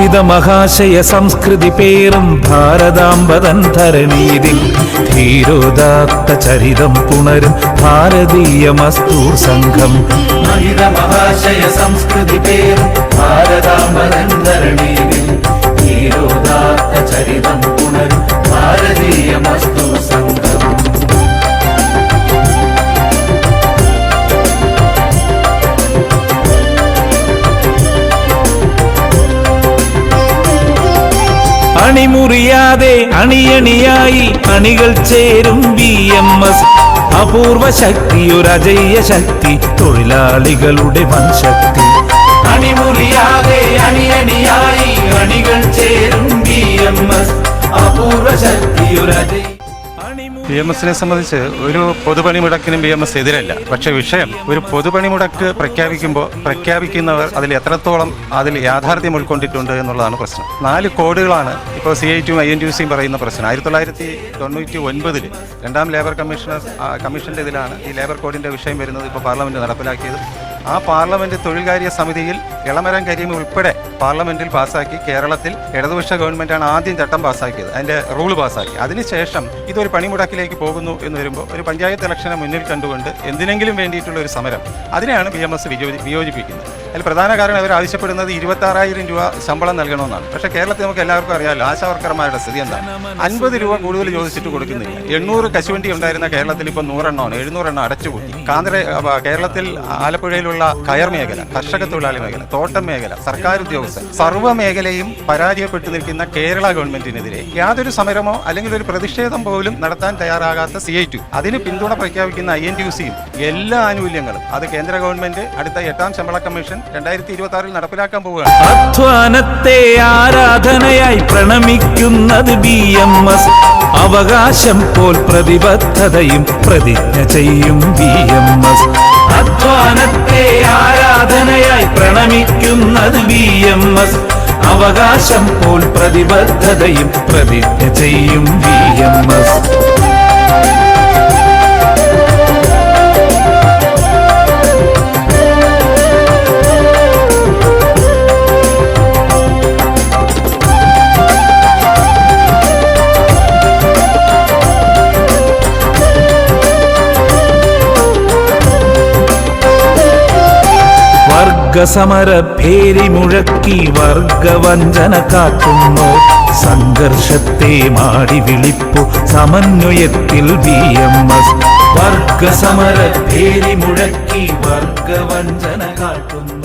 മഹിത മഹാശയ സംസ്കൃതി പേറും ഭാരതാംബതൻ ധരണീതിൽ ധീരോദാത്ത ചരിതം പുണരും ഭാരതീയ മസ്തൂർ സംഘം. മഹാശയ സംസ്കൃതി പേറും ഭാരതാംബതൻ അണിമുറിയാതെ അണിയണിയായി അണികൾ ചേരും ബി എം എസ് അപൂർവ ശക്തി ഒരു അജയ്യ ശക്തി തൊഴിലാളികളുടെ വൻശക്തി. അണിമുറിയാതെ അണിയണിയായി അണികൾ ചേരും ബി എം എസ് അപൂർവ ശക്തി ഒരു അജയ് ബി എം എസിനെ സംബന്ധിച്ച് ഒരു പൊതുപണിമുടക്കിനും ബി എം എസ് എതിരല്ല. പക്ഷേ വിഷയം ഒരു പൊതുപണിമുടക്ക് പ്രഖ്യാപിക്കുമ്പോൾ പ്രഖ്യാപിക്കുന്നവർ അതിൽ എത്രത്തോളം അതിൽ യാഥാർത്ഥ്യം ഉൾക്കൊണ്ടിട്ടുണ്ട് എന്നുള്ളതാണ് പ്രശ്നം. നാല് കോഡുകളാണ് ഇപ്പോൾ സി ഐ ടിയും ഐ എൻ ടി സിയും പറയുന്ന പ്രശ്നം. ആയിരത്തി തൊള്ളായിരത്തി തൊണ്ണൂറ്റി ഒൻപതിൽ രണ്ടാം ലേബർ കമ്മീഷണർ കമ്മീഷന്റെ ഇതിലാണ് ഈ ലേബർ കോഡിന്റെ വിഷയം വരുന്നത് ഇപ്പോൾ പാർലമെന്റ് നടപ്പിലാക്കിയത്. ആ പാർലമെന്റ് തൊഴിൽകാര്യ സമിതിയിൽ ഇളമരം കരീം ഉൾപ്പെടെ പാർലമെന്റിൽ പാസ്സാക്കി കേരളത്തിൽ ഇടതുപക്ഷ ഗവൺമെന്റാണ് ആദ്യം ചട്ടം പാസ്സാക്കിയത്. അതിന്റെ റൂൾ പാസ്സാക്കി. അതിനുശേഷം ഇതൊരു പണിമുടക്കിലേക്ക് പോകുന്നു എന്ന് വരുമ്പോൾ ഒരു പഞ്ചായത്ത് ഇലക്ഷനെ മുന്നിൽ കണ്ടുകൊണ്ട് എന്തിനെങ്കിലും വേണ്ടിയിട്ടുള്ള ഒരു സമരം അതിനെയാണ് ബി എം എസ് വിയോജിപ്പിക്കുന്നത്. അതിൽ പ്രധാന കാരണം അവർ ആവശ്യപ്പെടുന്നത് ഇരുപത്തി ആറായിരം രൂപ ശമ്പളം നൽകണമെന്നാണ്. പക്ഷേ കേരളത്തിൽ നമുക്ക് എല്ലാവർക്കും അറിയാമല്ലോ ആശാവർക്കർമാരുടെ സ്ഥിതി എന്താണ് അൻപത് രൂപ കൂടുതൽ ചോദിച്ചിട്ട് കൊടുക്കുന്നില്ല. എണ്ണൂറ് കശുവണ്ടി ഉണ്ടായിരുന്ന കേരളത്തിൽ ഇപ്പോൾ നൂറെണ്ണമാണ് എഴുന്നൂറെണ്ണം അടച്ചുപൂട്ടി. കാന്തര കേരളത്തിൽ ആലപ്പുഴയിലുള്ള കയർ മേഖല കർഷക തൊഴിലാളി മേഖല തോട്ടം മേഖല സർക്കാർ ഉദ്യോഗസ്ഥർ സർവ മേഖലയും പരാജയപ്പെട്ടു നിൽക്കുന്ന കേരള ഗവൺമെന്റിനെതിരെ യാതൊരു സമരമോ അല്ലെങ്കിൽ ഒരു പ്രതിഷേധം പോലും നടത്താൻ തയ്യാറാകാത്ത സി ഐ ടു. അതിന് പിന്തുണ പ്രഖ്യാപിക്കുന്ന ഐ എൻ ടി യു സിയും എല്ലാ ആനുകൂല്യങ്ങളും അത് കേന്ദ്ര ഗവൺമെന്റ് അടുത്ത എട്ടാം ശമ്പള കമ്മീഷൻ രണ്ടായിരത്തി ഇരുപത്തി ആറിൽ നടപ്പിലാക്കാൻ പോവുകയാണ്. അധ്വാനത്തെ ആരാധനയായി പ്രണമിക്കുന്നത് ബി എം എസ്. അവകാശം പോൽ പ്രതിബദ്ധതയും പ്രതിജ്ഞ ചെയ്യും ബി എം എസ്. അധ്വാനത്തെ ആരാധനയായി പ്രണമിക്കുന്നത് ബി എം എസ്. അവകാശം പോൽ പ്രതിബദ്ധതയും പ്രതിജ്ഞ ചെയ്യും ബി എം എസ്. വർഗസമര ഭേരി മുഴക്കി വർഗവഞ്ചന കാക്കുന്നു. സംഘർഷത്തെ മാടി വിളിപ്പു സമന്വയത്തിൽ ബി എം എസ്. വർഗസമര ഭേരി മുഴക്കി വർഗവഞ്ചന കാട്ടുന്നു